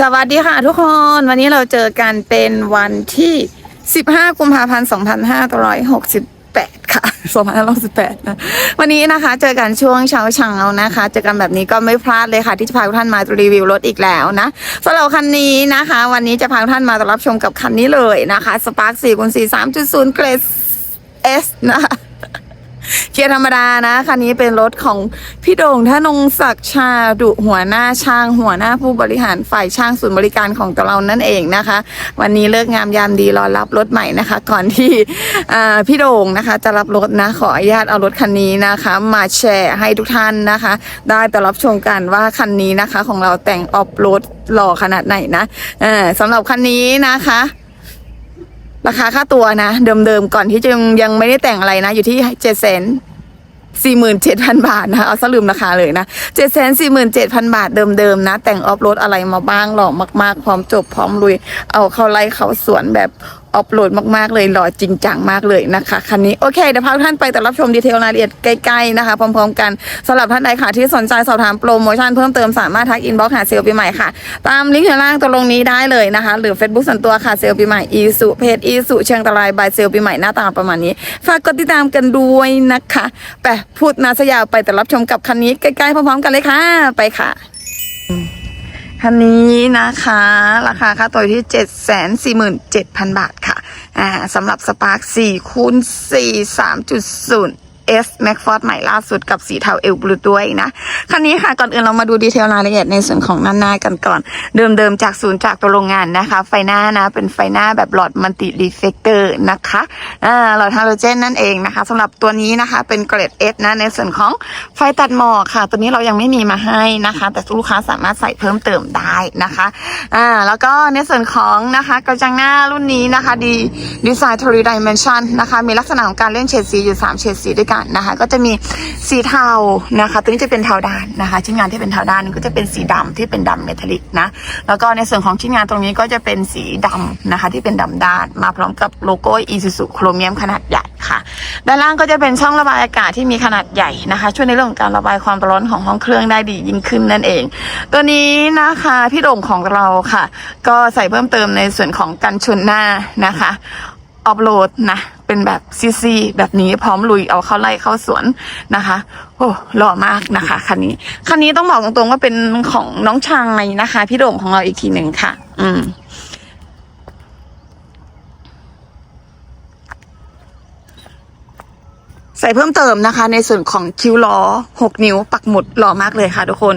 สวัสดีค่ะทุกคนวันนี้เราเจอกันเป็นวันที่ 15 กุมภาพันธ์ 2568 ค่ะ 2568 นะ วันนี้นะคะ เจอกันช่วงเช้าเช้านะคะ เจอกันแบบนี้ก็ไม่พลาดเลยค่ะ ที่จะพาทุกท่านมารีวิวรถอีกแล้วนะสำหรับคันนี้นะคะ วันนี้จะพาทุกท่านมารับชมกับคันนี้เลยนะคะ Spark 4คูณ4 3.0เกรด S นะคะ เกียร์ธรรมดานะคันนี้เป็นรถของพี่โด่งธนงศักดิ์ชาดุหัวหน้าช่าง หัวหน้าผู้บริหารฝ่ายช่างศูนย์บริการของตัวเรานั่นเองนะคะ วันนี้เลิกงามยามดีรอรับรถใหม่นะคะ ก่อนที่พี่โด่งนะคะ จะรับรถนะขออนุญาตเอารถคันนี้นะคะ มาแชร์ให้ทุกท่านนะคะ ได้แต่รับชมกันว่าคันนี้นะคะ ของเราแต่งออฟโรดหล่อขนาดไหนนะสำหรับคันนี้นะคะ ราคาค่าตัวนะ เดิมๆก่อนที่จะยังไม่ได้แต่งอะไรนะ อยู่ที่เจ็ดแสนสี่หมื่นเจ็ดพันบาทนะคะเอาสลืมราคาเลยนะเจ็ดแสนสี่หมื่นเจ็ดพันบาทเดิมๆนะ แต่งออฟโรดอะไรมาบ้างหล่อมากๆ พร้อมจบพร้อมลุย เอาเข้าไล่เขาสวนแบบ ออฟโรดมากๆเลยหล่อจริงจังมากเลยนะคะคันนี้โอเคเดี๋ยวพาท่านไปแต่รับชมดีเทลรายละเอียดใกล้ๆนะคะ พร้อม ๆ กันสำหรับท่านใดค่ะที่สนใจสอบถามโปรโมชั่นเพิ่มเติมสามารถทักอินบ็อกซ์หาเซลล์ปีใหม่ค่ะ ตามลิงก์ข้างล่างตรงนี้ได้เลยนะคะ หรือ Facebook ส่วนตัวค่ะเซลล์ปีใหม่อีสุเพจอีสุเชียงตรายบายเซลล์ปีใหม่หน้าตาประมาณนี้ฝากกดติดตามกันด้วยนะคะไปพูดนาสยาวไปแต่รับชมกับคันนี้ใกล้ๆพร้อมๆกันเลยค่ะ ไปค่ะคันนี้นะคะ ราคาค่าตัวอยู่ที่ 747,000 บาท อ่าสำหรับสปาร์ค4คูณ4 3.0 S Max Force ใหม่ล่าสุดกับสีเทาเอลบลูด้วยนะ คันนี้ค่ะ ก่อนอื่นเรามาดูดีเทลรายละเอียดในส่วนของด้าหน้ากันก่อน เดิมๆ จากศูนย์จากตัวโรงงานนะคะ ไฟหน้านะ เป็นไฟหน้าแบบหลอดมัลติรีเฟกเตอร์นะคะหลอดฮาโลเจนนั่นเองนะคะสำหรับตัวนี้นะคะ เป็นเกรด S นะ ในส่วนของไฟตัดหมอกค่ะ ตัวนี้เรายังไม่มีมาให้นะคะ แต่ลูกค้าสามารถใส่เพิ่มเติมได้นะคะอ่าแล้วก็ในส่วนของนะคะกระจังหน้ารุ่นนี้นะคะ ดีดีไซน์ทรีดิเมนชันนะคะ มีลักษณะของการเล่นเฉดสีอยู่3เฉดสีด้วยกันนะคะ ก็จะมีสีเทานะคะ ตัวนี้จะเป็นเทาด้านนะคะ ชิ้นงานที่เป็นเทาด้านก็จะเป็นสีดำที่เป็นดำเมทัลลิกนะแล้วก็ในส่วนของชิ้นงานตรงนี้ก็จะเป็นสีดำนะคะ ที่เป็นดำด้านมาพร้อมกับโลโก้อีซูซูโครเมียมขนาดใหญ่ค่ะ ด้านล่างก็จะเป็นช่องระบายอากาศที่มีขนาดใหญ่นะคะ ช่วยในเรื่องของการระบายความร้อนของห้องเครื่องได้ดียิ่งขึ้นนั่นเอง ตัวนี้นะคะพี่โด่งของเราค่ะ ก็ใส่เพิ่มเติมในส่วนของกันชนหน้านะคะ ออฟโหลดนะ เป็นแบบซีซีแบบนี้พร้อมลุยเอาเข้าไล่เข้าสวนนะคะ โอ้หล่อมากนะคะคันนี้ คันนี้ต้องบอกตรงๆว่าเป็นของน้องชายนะคะ พี่โด่งของเราอีกทีหนึ่งค่ะ อืม ส่เพิ่มเติมนะคะ ในส่วนของคิ้วล้อ 6 นิ้ว ปักหมุดหล่อมากเลยค่ะทุกคน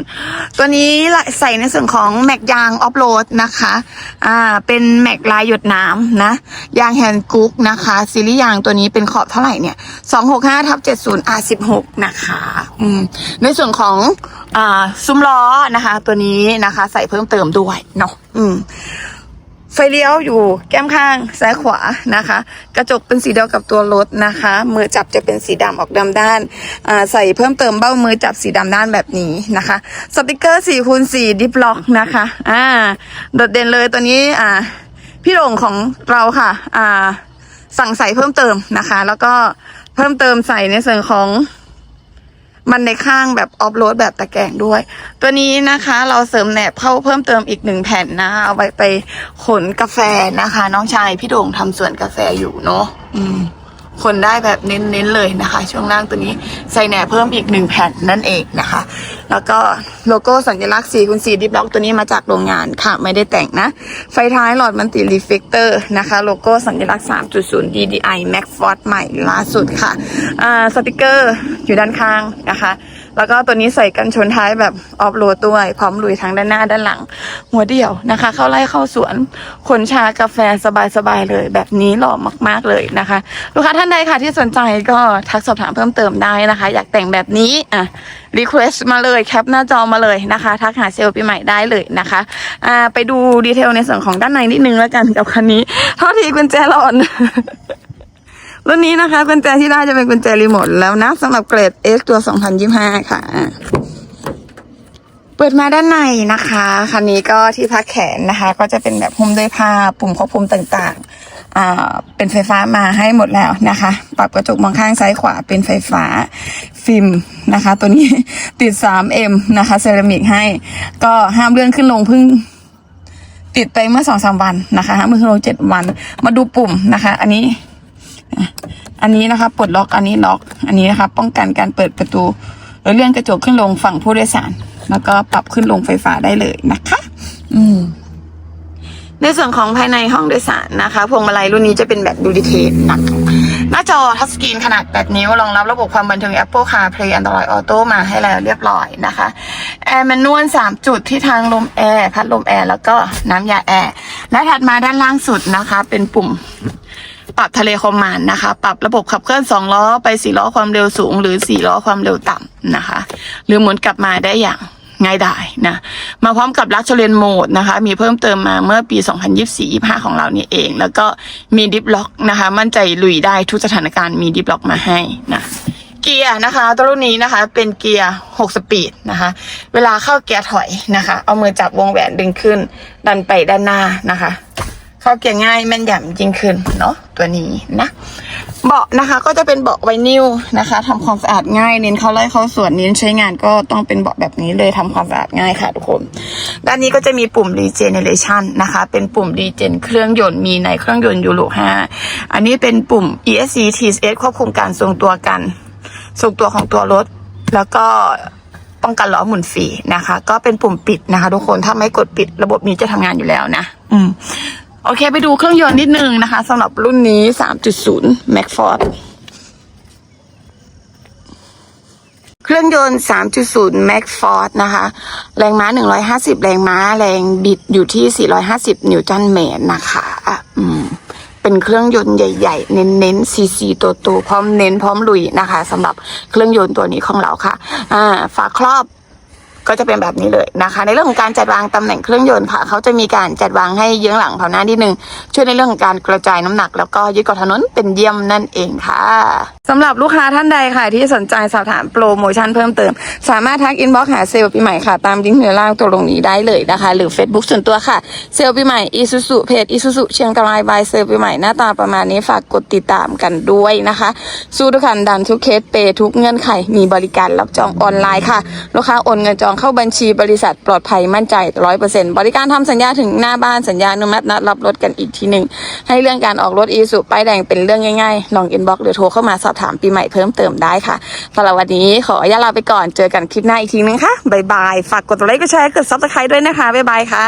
ตัวนี้ใส่ในส่วนของแม็กยางออฟโรดนะคะอ่าเป็นแม็กลายหยดน้ำนะยางแฮนด์กุ๊กนะคะซีรีส์ยางตัวนี้เป็นขอบเท่าไหร่เนี่ย265ทับ70 R16 นะคะอืมในส่วนของอ่าซุ้มล้อนะคะ ตัวนี้นะคะ ใส่เพิ่มเติมด้วยเนาะอืม ไฟเลี้ยวอยู่แก้มข้างซ้ายขวานะคะ กระจกเป็นสีเดียวกับตัวรถนะคะ มือจับจะเป็นสีดำออกดำด้านใส่เพิ่มเติมเบ้ามือจับสีดำด้านแบบนี้นะคะ สติกเกอร์4คูณ4ดิฟล็อกนะคะอ่าโดดเด่นเลยตัวนี้อ่าพี่โด่งของเราค่ะอ่าสั่งใส่เพิ่มเติมนะคะ แล้วก็เพิ่มเติมใส่ในส่วนของ มันในข้างแบบออฟโรดแบบตะแกรงด้วย ตัวนี้นะคะ เราเสริมแหนบเข้าเพิ่มเติมอีกหนึ่งแผ่นนะเอาไว้ไปขนกาแฟนะคะ น้องชายพี่โด่งทำสวนกาแฟอยู่เนาะอืม คนได้แบบเน้นๆเลยนะคะ ช่วงล่างตัวนี้ใส่แหนบเพิ่มอีกหนึ่งแผ่นนั่นเองนะคะ แล้วก็โลโก้สัญลักษณ์4คูณ4ดิฟล็อกตัวนี้มาจากโรงงานค่ะ ไม่ได้แต่งนะ ไฟท้ายหลอดมันติรีเฟกเตอร์นะคะ โลโก้สัญลักษณ์ 3.0 DDI Max Ford ใหม่ล่าสุดค่ะอ่าสติกเกอร์อยู่ด้านข้างนะคะ แล้วก็ตัวนี้ใส่กันชนท้ายแบบออฟโรดด้วย พร้อมลุยทั้งด้านหน้าด้านหลัง หัวเดี่ยวนะคะ เข้าไล่เข้าสวนขนชากาแฟสบายๆเลย แบบนี้หล่อมากๆเลยนะคะ ลูกค้าท่านใดค่ะที่สนใจก็ทักสอบถามเพิ่มเติมได้นะคะ อยากแต่งแบบนี้อะรีเควสมาเลยแคปหน้าจอมาเลยนะคะ ทักหาเซลล์ปีใหม่ได้เลยนะคะอ่าไปดูดีเทลในส่วนของด้านในนิดนึงแล้วกันกับคันนี้เท่าทีกุญแจหลอน รุ่นนี้นะคะกุญแจที่ได้จะเป็นกุญแจรีโมทแล้วนะสำหรับเกรด S ตัว 2025 ค่ะ เปิดมาด้านในนะคะคันนี้ก็ที่พักแขนนะคะ ก็จะเป็นแบบหุ้มด้วยผ้าปุ่มควบคุมต่างๆอ่าเป็นไฟฟ้ามาให้หมดแล้วนะคะ ปรับกระจกมองข้างซ้ายขวาเป็นไฟฟ้าฟิล์มนะคะ ตัวนี้ติด 3M นะคะเซรามิกให้ ก็ห้ามเลื่อนขึ้นลงพึ่งติดไปเมื่อสองสามวันนะคะมือโลเจ็ดวันมาดูปุ่มนะคะ อันนี้ อันนี้นะคะปลดล็อกอันนี้ล็อก อันนี้นะคะ ป้องกันการเปิดประตูหรือเลื่อนกระจกขึ้นลงฝั่งผู้โดยสาร แล้วก็ปรับขึ้นลงไฟฟ้าได้เลยนะคะ อืม ในส่วนของภายในห้องโดยสารนะคะ พวงมาลัยรุ่นนี้จะเป็นแบบดูดีเทลหนักหน้าจอทัชสกรีนขนาด 8 นิ้วรองรับระบบความบันเทิง Apple CarPlay Android Auto มาให้แล้วเรียบร้อยนะคะแอร์แมนนวล3 จุดที่ทางลมแอร์พัดลมแอร์แล้วก็น้ำยาแอร์และถัดมาด้านล่างสุดนะคะ เป็นปุ่มปรับทะเลคอมมานด์นะคะ ปรับระบบขับเคลื่อนสองล้อไปสี่ล้อความเร็วสูง หรือสี่ล้อความเร็วต่ำนะคะ หรือหมุนกลับมาได้อย่าง ง่ายไดายนะ มาพร้อมกับลักชเลนโหมดนะคะ มีเพิ่มเติมมาเมื่อปี 2024-25 ของเรานี่เอง แล้วก็มีดิฟล็อกนะคะ มั่นใจลุยได้ทุกสถานการณ์มีดิฟล็อกมาให้นะเกียร์นะคะตัวรุ่นนี้นะคะเป็นเกียร์ 6 สปีดนะคะ เวลาเข้าเกียร์ถอยนะคะ เอามือจับวงแหวนดึงขึ้น ดันไปด้านหน้านะคะ เข้าเกียร์ง่ายแม่นยำยิ่งขึ้นเนาะตัวนี้นะ เบาะนะคะก็จะเป็นเบาะไวนิลนะคะทำความสะอาดง่ายเน้นเข้าไล่เข้าสวนเน้นใช้งานก็ต้องเป็นเบาะแบบนี้เลยทำความสะอาดง่ายค่ะทุกคน ด้านนี้ก็จะมีปุ่ม regeneration นะคะ เป็นปุ่ม regen เครื่องยนต์มีในเครื่องยนต์ยูโร5อันนี้เป็นปุ่ม ESCTS ควบคุมการทรงตัวกันทรงตัวของตัวรถ แล้วก็ป้องกันล้อหมุนฟรีนะคะ ก็เป็นปุ่มปิดนะคะ ทุกคนถ้าไม่กดปิดระบบนี้จะทำงานอยู่แล้วนะ อืม โอเค ไปดูเครื่องยนต์นิดนึงนะคะสำหรับรุ่นนี้ 3.0 m a c f o r d เครื่องยนต์ 3.0 m a c f o r d นะคะ แรงม้า 150 แรงม้า แรงบิดอยู่ที่ 450 นิวตันเมตรนะคะอืมเป็นเครื่องยนต์ใหญ่ ๆ เน้นๆ CC ตัวโตพร้อมเน้นพร้อมลุยนะคะสำหรับเครื่องยนต์ตัวนี้ของเราค่ะ อ่า ฝาครอบ ก็จะเป็นแบบนี้เลยนะคะ ในเรื่องของการจัดวางตำแหน่งเครื่องยนต์ค่ะเขาจะมีการจัดวางให้เยื้องหลังเผาหน้านิดนึงช่วยในเรื่องของการกระจายน้ำหนัก แล้วก็ยึดเกาะถนนเป็นเยี่ยมนั่นเองค่ะสำหรับลูกค้าท่านใดค่ะ ที่สนใจสอบถามโปรโมชั่นเพิ่มเติม สามารถทักอินบ็อกซ์หาเซลล์ปีใหม่ค่ะ ตามลิงก์เหนือล่างตัวลงนี้ได้เลยนะคะ หรือ Facebook ส่วนตัวค่ะเซลล์ปีใหม่อีซูซูเพจอีซูซูเชียงรายบายเซลล์ปีใหม่หน้าตาประมาณนี้ฝากกดติดตามกันด้วยนะคะสู้ทุกคันดันทุกเคสเปทุกเงื่อนไขมีบริการรับจองออนไลน์ค่ะ ลูกค้าโอนเงินจองเข้าบัญชีบริษัทปลอดภัยมั่นใจร้อยเปอร์เซ็นต์บริการทำสัญญาถึงหน้าบ้านสัญญาอนุมัตินัดรับรถกันอีกทีหนึ่งให้เรื่องการออกรถอีสุป้ายแดงเป็นเรื่องง่ายๆ ลองอินบ็อกซ์หรือโทรเข้ามาสอบถามปีใหม่เพิ่มเติมได้ค่ะสำหรับวันนี้ขออนุญาตลาไปก่อนเจอกันคลิปหน้าอีกทีนึงค่ะบ๊ายบายฝากกดไลค์กดแชร์กดซับสไครต์ด้วยนะคะบ๊ายบายค่ะ